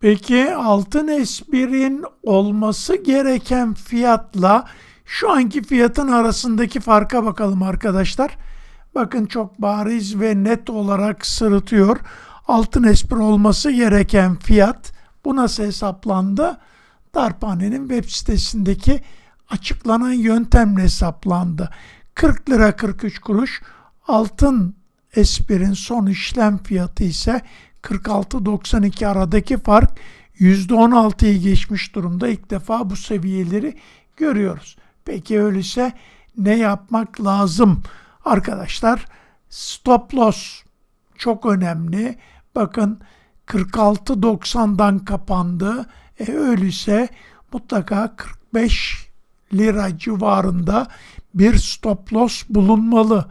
Peki altın espirin olması gereken fiyatla şu anki fiyatın arasındaki farka bakalım arkadaşlar. Bakın çok bariz ve net olarak sırıtıyor. Altın espri olması gereken fiyat bu nasıl hesaplandı? Darphane'nin web sitesindeki açıklanan yöntemle hesaplandı. 40 lira 43 kuruş altın espirin son işlem fiyatı ise 46.92 aradaki fark %16'yı geçmiş durumda. İlk defa bu seviyeleri görüyoruz. Peki öyleyse ne yapmak lazım? Arkadaşlar stop loss çok önemli. Bakın 46.90'dan kapandı. E öyleyse mutlaka 45 lira civarında bir stop loss bulunmalı.